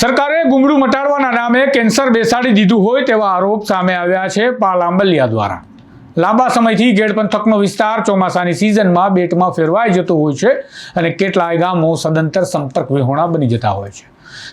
સરકારે ગુંગળું મટાડવાના નામે કેન્સર બેસાડી દીધું હોય તેવા આરોપ સામે આવ્યા છે પાલ આંબલિયા દ્વારા. લાંબા સમયથી ગેડ પંથકનો વિસ્તાર ચોમાસાની સિઝનમાં બેટમાં ફેરવાઈ જતો હોય છે અને કેટલાય ગામો સદંતર સંપર્ક વિહોણા બની જતા હોય છે.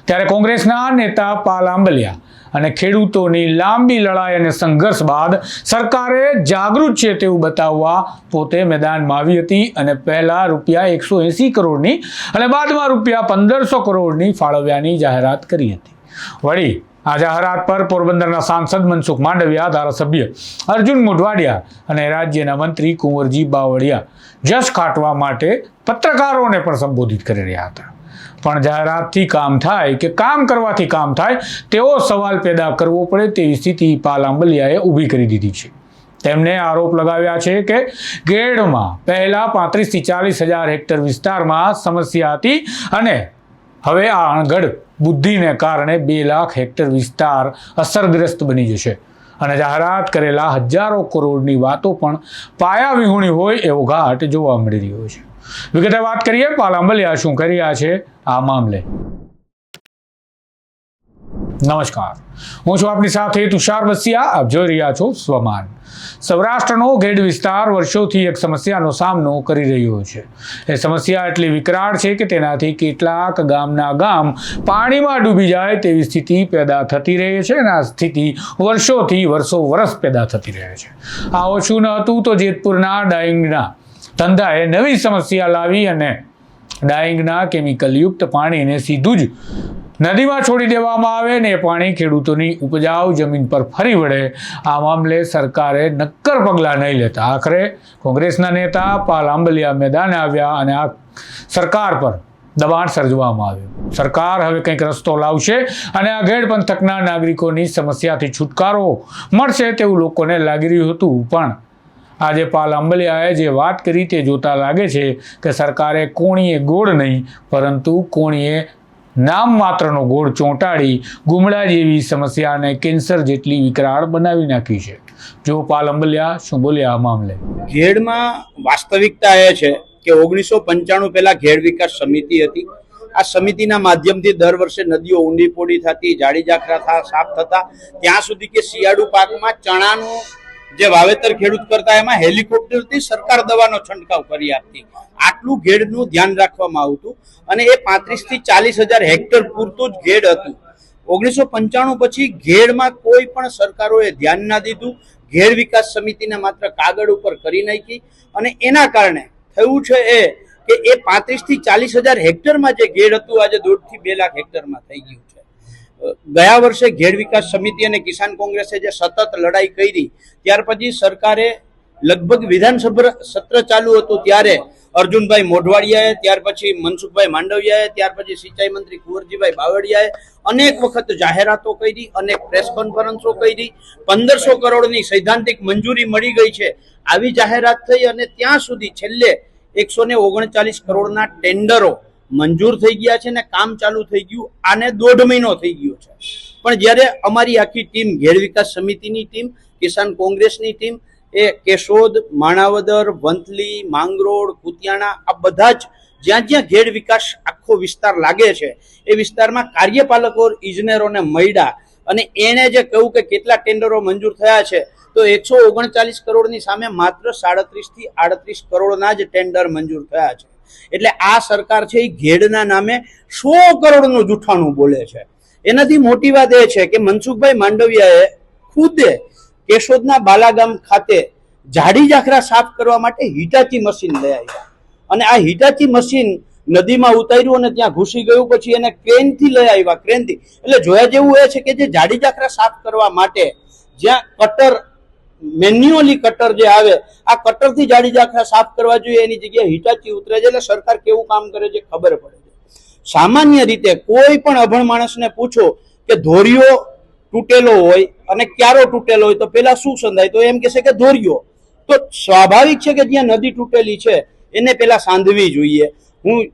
ત્યારે કોંગ્રેસના નેતા પાલ આંબલિયા અને ખેડૂતોની લાંબી લડાઈ અને સંઘર્ષ બાદ સરકારે જાગૃત છે તેવું બતાવવા પોતે મેદાનમાં આવી હતી અને પહેલાં રૂપિયા એકસો એંસી કરોડની અને બાદમાં રૂપિયા પંદરસો કરોડની ફાળવ્યાની જાહેરાત કરી હતી. વળી, આ જાહેરાત પર પોરબંદરના સાંસદ મનસુખ માંડવિયા, ધારાસભ્ય અર્જુન મોઢવાડિયા અને રાજ્યના મંત્રી કુંવરજી બાવળિયા જશ કાટવા માટે પત્રકારોને પણ સંબોધિત કરી રહ્યા હતા. પણ જાહેરાતથી કામ થાય કે કામ કરવાથી કામ થાય, તેવો સવાલ પેદા કરવો પડે તેવી સ્થિતિ પાલ આંબલિયાએ ઊભી કરી દીધી છે. તેમણે આરોપ લગાવ્યા છે કે ગેડમાં પહેલાં પાંત્રીસથી ચાલીસ હજાર હેક્ટર વિસ્તારમાં સમસ્યા હતી અને હવે આ અણઘડ બુદ્ધિને કારણે બે લાખ હેક્ટર વિસ્તાર અસરગ્રસ્ત બની જશે. અને જાહેરાત કરેલા હજારો કરોડની વાતો પણ પાયાવિહોણી હોય એવો ઘાટ જોવા મળી રહ્યો છે. વિગતે વાત કરીએ પાલાંબલિયા શું કરી રહ્યા છે આ મામલે? નમસ્કાર. હું છું આપની સાથે તુષાર બસિયા આપ જોઈ રહ્યા છો સ્વમાન. સૌરાષ્ટ્રનો ગેડ વિસ્તાર વર્ષોથી એક સમસ્યાનો સામનો કરી રહ્યો છે. એ સમસ્યા એટલી વિકરાળ છે કે તેનાથી કેટલાક ગામના ગામ પાણીમાં ડૂબી જાય તેવી સ્થિતિ પેદા થતી રહે છે અને આ સ્થિતિ વર્ષોથી વર્ષો વર્ષ પેદા થતી રહે છે. આ ઓછું ન હતું તો જેતપુરના ડાઈંગના ધંધાએ નવી સમસ્યા લાવી અને ડાઈંગના કેમિકલયુક્ત પાણીને સીધું જ નદીમાં છોડી દેવામાં આવે ને એ પાણી ખેડૂતોની ઉપજાઉ જમીન પર ફરી વળે. આ મામલે સરકારે નક્કર પગલાં નહીં લેતા. આખરે કોંગ્રેસના નેતા પાલ આંબલિયા મેદાને આવ્યા અને આ સરકાર પર દબાણ સર્જવામાં આવ્યું. સરકાર હવે કંઈક રસ્તો લાવશે અને આ ઘેડ પંથકના નાગરિકોની સમસ્યાથી છુટકારો મળશે તેવું લોકોને લાગી રહ્યું હતું. પણ આજે પાલ અંબલિયાએ જે વાત કરી તે જોતા લાગે છે કે સરકારે કોણીએ ગોળ નહીં, પરંતુ કોણીએ નામ માત્રનો ગોળ ચોંટાડી ગુમડા જેવી સમસ્યાને કેન્સર જેટલી વિકરાળ બનાવી નાખી છે. જો પાલ અંબલિયા શું બોલ્યા આ મામલે? ઘેડમાં વાસ્તવિકતા એ છે કે ઓગણીસો પંચાણું પહેલા ઘેડ વિકાસ સમિતિ હતી. આ સમિતિના માધ્યમથી દર વર્ષે નદીઓ ઊંડી પોડી થતી જાડી જાખરા સાફ થતા. ત્યાં સુધી કે શિયાળુ પાકમાં ચણાનું જે વાવેતર ખેડૂત કરતા એમાં હેલિકોપ્ટરથી સરકાર દવાનો છંટકાવ કરી આપતી. આટલું ઘેડનું ધ્યાન રાખવામાં આવતું અને એ પાંત્રીસથી ચાલીસ હજાર હેક્ટર પૂરતું જ ઘેડ હતું. ઓગણીસો પંચાણું પછી ઘેડમાં કોઈ પણ સરકારોએ ધ્યાન ના દીધું. ઘેર વિકાસ સમિતિને માત્ર કાગળ ઉપર કરી નાખી અને એના કારણે થયું છે એ કે એ પાંત્રીસથી ચાલીસ હજાર હેક્ટરમાં જે ઘેડ હતું, આજે દોઢથી બે લાખ હેક્ટરમાં થઈ ગયું છે. ગયા વર્ષે ઘેડ વિકાસ સમિતિ અને કિસાન કોંગ્રેસે જે સતત લડાઈ કરી, ત્યાર પછી સરકારે લગભગ વિધાનસભા સત્ર ચાલુ હતું ત્યારે અર્જુનભાઈ મોઢવાડિયાએ, ત્યાર પછી મનસુખભાઈ માંડવિયાએ, ત્યાર પછી સિંચાઈ મંત્રી કુંવરજીભાઈ બાવળિયાએ અનેક વખત જાહેરાતો કરી, અનેક પ્રેસ કોન્ફરન્સો કરી, પંદરસો કરોડની સૈદ્ધાંતિક મંજૂરી મળી ગઈ છે. આવી જાહેરાત થઈ અને ત્યાં સુધી છેલ્લે એકસો ને ઓગણચાલીસ કરોડના ટેન્ડરો મંજૂર થઈ ગયા છે ને કામ ચાલુ થઈ ગયું, આને દોઢ મહિનો થઈ ગયો છે. પણ જ્યારે અમારી આખી ટીમ, ઘેર વિકાસ સમિતિની ટીમ, કિસાન કોંગ્રેસની ટીમ, એ કેશોદ, માણાવદર, વંથલી, માંગરોળ, કુતિયાણા, આ બધા જ જ્યાં જ્યાં ઘેર વિકાસ આખો વિસ્તાર લાગે છે, એ વિસ્તારમાં કાર્યપાલકો, ઇજનેરોને મળ્યા અને એણે જે કહ્યું કે કેટલા ટેન્ડરો મંજૂર થયા છે, તો એકસો ઓગણચાલીસ કરોડની સામે માત્ર સાડત્રીસથી આડત્રીસ કરોડના જ ટેન્ડર મંજૂર થયા છે. એટલે આ સરકાર છે એ ઘેડના નામે સો કરોડનું જૂઠાણું બોલે છે. એનાથી મોટી વાત એ છે કે મનસુખભાઈ માંડવિયાએ ખુદે કેશોદના બાલાગામ ખાતે જાડી જાખરા સાફ કરવા માટે હિટાચી મશીન લઈ આવ્યા. અને આ હિટાચી મશીન નદીમાં ઉતાર્યું અને ત્યાં ઘૂસી ગયું, પછી એને ક્રેનથી લઈ આવ્યા, ક્રેનથી. એટલે જોયા જેવું એ છે કે જે જાડી જાખરા સાફ કરવા માટે જ્યાં કટર મેન્યુઅલી કટર જે આવે, આ કટરથી જાડી જાખરા સાફ કરવા જોઈએ, એની જગ્યાએ હિટાચી ઉતરે છે. એટલે સરકાર કેવું કામ કરે છે ખબર પડે છે. સામાન્ય રીતે કોઈ પણ અભણ માણસને પૂછો કે ધોરીઓ તૂટેલો હોય અને ક્યારો તૂટેલો હોય, તો પેલા શું સંધાય? તો એમ કહેશે કે ધોરીઓ. તો સ્વાભાવિક છે કે જ્યાં નદી તૂટેલી છે, એને પેલા સાંધવી જોઈએ. હું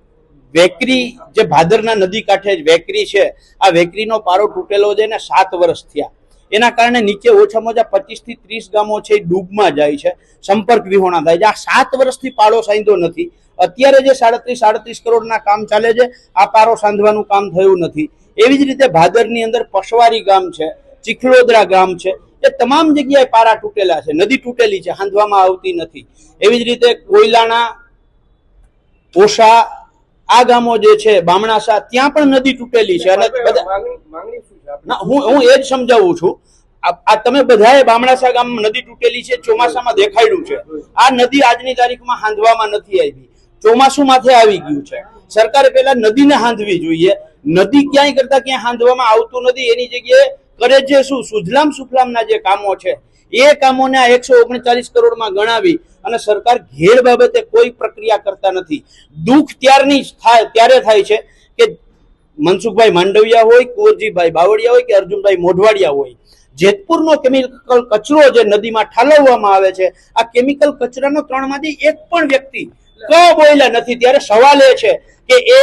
વેકરી, જે ભાદરના નદી કાંઠે જ વેકરી છે, આ વેકરીનો પારો તૂટેલો છે ને સાત વર્ષ થયા. એના કારણે નીચે ઓછામાં ઓછા પચીસથી ત્રીસ ગામો છે ડૂબમાં જાય છે, સંપર્ક વિહોણા થાય છે. આ સાત વર્ષથી પાડો સાંધ્યો નથી. અત્યારે જે સાડત્રીસ સાડત્રીસ કરોડના કામ ચાલે છે, આ પારો સાંધવાનું કામ થયું નથી. એવી જ રીતે ભાદરની અંદર પશવારી ગામ છે, ચીખલોદરા ગામ છે, એ તમામ જગ્યાએ પારા તૂટેલા છે, નદી તૂટેલી છે, હાંધવામાં આવતી નથી. એવી જ રીતે કોયલાના ઓશા આ ગામો જે છે બામણાસા ત્યાં પણ નદી તૂટેલી છે અને ના હું હું એ જ સમજાવું છું. આ તમે બધાએ બામણાસા ગામમાં નદી તૂટેલી છે ચોમાસામાં દેખાડ્યું છે. આ નદી આજની તારીખમાં હાંધવામાં નથી આવી. ચોમાસું માથે આવી ગયું છે. સરકારે પેલા નદીને હાંધવી જોઈએ. નદી ક્યાંય કરતા ક્યાંય હાંધવામાં આવતું નથી. એની જગ્યાએ કરે છે શું? સુજલામ સુફલામના જે કામો છે એ કામોને આ એકસો ઓગણચાલીસ કરોડમાં ગણાવી અને સરકાર ઘેર બાબતે કોઈ પ્રક્રિયા કરતા નથી. દુઃખ ત્યારની થાય, ત્યારે થાય છે કે મનસુખભાઈ માંડવિયા હોય, કુંવરજીભાઈ બાવળિયા હોય કે અર્જુનભાઈ મોઢવાડિયા હોય. જેતપુરનો કેમિકલ કચરો જે નદીમાં ઠાલવવામાં આવે છે, આ કેમિકલ કચરાનો ત્રણમાંથી એક પણ વ્યક્તિ ક બોયલા નથી. ત્યારે સવાલ એ છે કે એ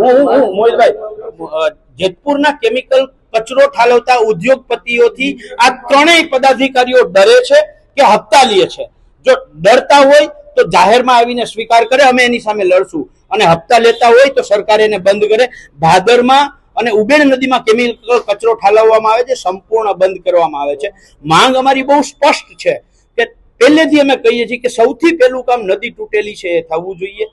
હું મોહિતભાઈ જેતપુરના કેમિકલ કચરો ઠાલવતા ઉદ્યોગપતિઓથી આ ત્રણેય પદાધિકારીઓ ડરે છે કે હપ્તા લે છે? જો ડરતા હોય તો જાહેરમાં આવીને સ્વીકાર કરે, અમે એની સામે લડશું. અને હપ્તા લેતા હોય તો સરકાર એને બંધ કરે. ભાદરમાં અને ઉબેણ નદીમાં કેમિકલ કચરો ઠાલવવામાં આવે છે, સંપૂર્ણ બંધ કરવામાં આવે છે. માંગ અમારી બહુ સ્પષ્ટ છે કે પહેલેથી અમે કહીએ છીએ કે સૌથી પહેલું કામ નદી તૂટેલી છે એ થવું જોઈએ.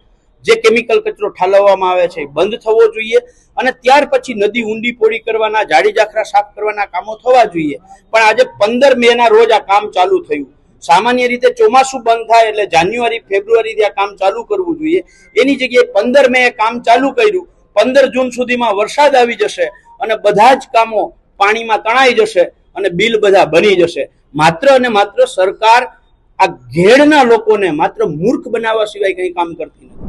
જે કેમિકલ કચરો ઠાલવવામાં આવે છે બંધ થવો જોઈએ. અને ત્યાર પછી નદી ઊંડી પોળી કરવાના જાડી જાખરા સાફ કરવાના કામો થવા જોઈએ. પણ આજે પંદર મે ના રોજ આ કામ ચાલુ થયું. સામાન્ય રીતે ચોમાસું બંધ થાય એટલે જાન્યુઆરી, ફેબ્રુઆરીથી આ કામ ચાલુ કરવું જોઈએ. એની જગ્યાએ પંદર મે કામ ચાલુ કર્યું. પંદર જૂન સુધીમાં વરસાદ આવી જશે અને બધા જ કામો પાણીમાં તણાઈ જશે અને બિલ બધા બની જશે. માત્ર અને માત્ર સરકાર આ ઘેડના લોકોને માત્ર મૂર્ખ બનાવવા સિવાય કંઈ કામ કરતી નથી.